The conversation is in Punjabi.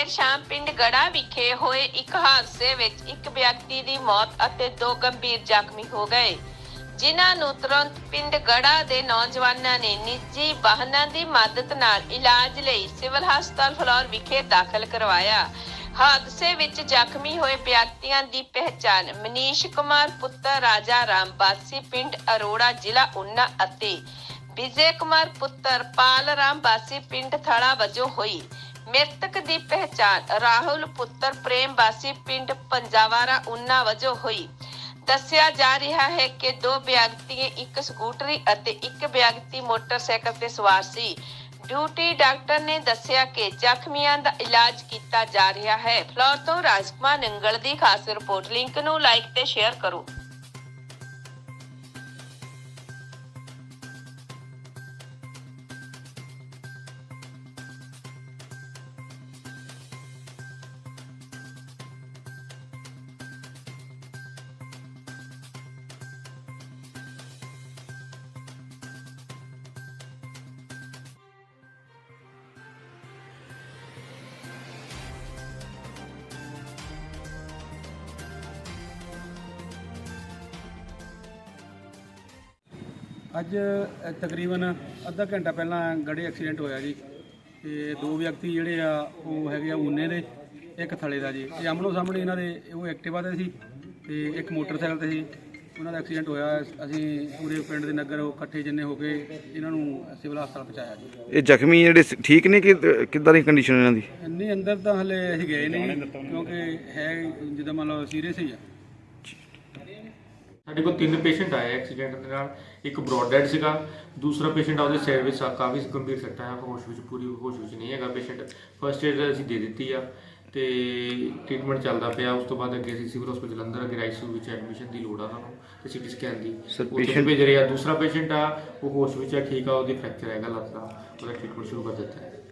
ਦੇਰ ਸ਼ਾਮ ਪਿੰਡ ਗੜਾ ਵਿਖੇ ਹੋਏ ਇੱਕ ਹਾਦਸੇ ਵਿੱਚ ਇੱਕ ਵਿਅਕਤੀ ਦੀ ਮੌਤ ਅਤੇ ਦੋ ਗੰਭੀਰ ਜ਼ਖਮੀ ਹੋ ਗਏ। ਜਿਨ੍ਹਾਂ ਨੂੰ ਤੁਰੰਤ ਪਿੰਡ ਗੜਾ ਦੇ ਨੌਜਵਾਨਾਂ ਨੇ ਨਿੱਜੀ ਵਾਹਨਾਂ ਦੀ ਮਦਦ ਨਾਲ ਇਲਾਜ ਲਈ ਸਿਵਲ ਹਸਪਤਾਲ ਫਲੌਰ ਵਿਖੇ ਦਾਖਲ ਕਰਵਾਇਆ। ਹਾਦਸੇ ਵਿੱਚ ਜ਼ਖਮੀ ਹੋਏ ਵਿਅਕਤੀਆਂ ਦੀ ਪਹਿਚਾਣ ਮਨੀਸ਼ ਕੁਮਾਰ, ਪੁੱਤਰ ਰਾਜਾ ਰਾਮ ਬਾਸੀ ਪਿੰਡ ਅਰੋੜਾ, ਜ਼ਿਲ੍ਹਾ ਉਨਾ ਅਤੇ ਵਿਜੇ ਕੁਮਾਰ, ਪੁੱਤਰ ਪਾਲ ਰਾਮ ਬਾਸੀ ਪਿੰਡ ਥੜਾ ਵਜੋਂ ਹੋਈ। ਮ੍ਰਿਤਕ ਦੀ ਪਹਿਚਾਣ ਰਾਹੁਲ ਪੁੱਤਰ ਪ੍ਰੇਮ ਬਾਸੀ ਪਿੰਡ ਪੰਜਾਵਾਰਾ ਉਨਾ ਵਜੋਂ ਹੋਈ। ਦੱਸਿਆ ਜਾ ਰਿਹਾ ਹੈ ਕਿ ਦੋ ਵਿਅਕਤੀ, ਇੱਕ ਸਕੂਟਰੀ ਅਤੇ ਇੱਕ ਵਿਅਕਤੀ ਮੋਟਰਸਾਈਕਲ ਤੇ ਸਵਾਰ ਸੀ। ਡਿਊਟੀ ਡਾਕਟਰ ਨੇ ਦੱਸਿਆ ਕਿ ਜ਼ਖਮੀਆਂ ਦਾ ਇਲਾਜ ਕੀਤਾ ਜਾ ਰਿਹਾ ਹੈ। ਫਲੋਰ ਤੋਂ ਰਾਜਕੁਮਾਰ ਨੰਗਲ ਦੀ ਖਾਸ ਰਿਪੋਰਟ। ਲਿੰਕ ਨੂੰ ਲਾਈਕ ਤੇ ਸ਼ੇਅਰ ਕਰੋ। ਅੱਜ ਤਕਰੀਬਨ ਅੱਧਾ ਘੰਟਾ ਪਹਿਲਾਂ ਗੜੇ ਐਕਸੀਡੈਂਟ ਹੋਇਆ ਜੀ। ਤੇ ਦੋ ਵਿਅਕਤੀ ਜਿਹੜੇ ਆ ਉਹ ਹੈਗੇ ਆ ਊਨੇ ਦੇ ਇੱਕ ਥਲੇ ਦਾ ਜੀ। ਇਹ ਆਮਣੋ ਸਾਹਮਣੇ ਇਹਨਾਂ ਦੇ ਉਹ ਐਕਟਿਵਾ ਤੇ ਸੀ ਤੇ ਇੱਕ ਮੋਟਰਸਾਈਕਲ ਤੇ ਸੀ। ਉਹਨਾਂ ਦਾ ਐਕਸੀਡੈਂਟ ਹੋਇਆ। ਅਸੀਂ ਪੂਰੇ ਪਿੰਡ ਦੇ ਨਗਰ ਉਹ ਇਕੱਠੇ ਜਿੰਨੇ ਹੋ ਕੇ ਇਹਨਾਂ ਨੂੰ ਸਿਵਲ ਹਸਪਤਾਲ ਪਹੁੰਚਾਇਆ ਜੀ। ਇਹ ਜ਼ਖਮੀ ਜਿਹੜੇ ਸ- ਠੀਕ ਨੇ ਕਿ ਕਿੱਦਾਂ ਦੀ ਕੰਡੀਸ਼ਨ ਇਹਨਾਂ ਦੀ? ਇੰਨੀ ਅੰਦਰ ਤਾਂ ਹਲੇ ਅਸੀਂ ਗਏ ਨਹੀਂ ਕਿਉਂਕਿ ਹੈ ਜਿੱਦਾਂ ਮੰਨ ਲਓ ਸੀਰੀਅਸ ਹੀ ਆ। ਸਾਡੇ ਕੋਲ ਤਿੰਨ ਪੇਸ਼ੈਂਟ ਆਏ ਐਕਸੀਡੈਂਟ ਦੇ ਨਾਲ। ਇੱਕ ਬ੍ਰੌਡ ਡੈਡ ਸੀਗਾ ਦੂਸਰਾ ਪੇਸ਼ੈਂਟ ਉਹਦੇ ਸਿਰ ਵਿੱਚ ਕਾਫੀ ਗੰਭੀਰ ਸੱਟਾਂ ਹੈ ਹੋਸ਼ ਵਿੱਚ ਪੂਰੀ ਹੋਸ਼ ਵਿੱਚ ਨਹੀਂ ਹੈਗਾ ਪੇਸ਼ੈਂਟ ਫਰਸਟ ਏਡ ਅਸੀਂ ਦੇ ਦਿੱਤੀ ਆ ਤੇ ਟ੍ਰੀਟਮੈਂਟ ਚੱਲਦਾ ਪਿਆ ਉਸ ਤੋਂ ਬਾਅਦ ਅੱਗੇ ਅਸੀਂ ਸਿਵਲ ਹਸਪੀਟਲ ਜਲੰਧਰ ਅੱਗੇ ਆਈਸੀਯੂ ਵਿੱਚ ਐਡਮਿਸ਼ਨ ਦੀ ਲੋੜ ਆ ਉਹਨਾਂ ਨੂੰ ਤੇ ਸੀਟੀ ਸਕੈਨ ਦੀ। ਉੱਥੇ ਭੇਜ ਰਹੇ ਆ ਦੂਸਰਾ ਪੇਸ਼ੈਂਟ ਆ ਉਹ ਹੋਸ਼ ਵਿੱਚ ਆ ਠੀਕ ਆ ਉਹਦੀ ਫ੍ਰੈਕਚਰ ਹੈਗਾ ਲੱਤ ਦਾ ਉਹਦਾ ਟ੍ਰੀਟਮੈਂਟ ਸ਼ੁਰੂ ਕਰ ਦਿੱਤਾ। ਹੈ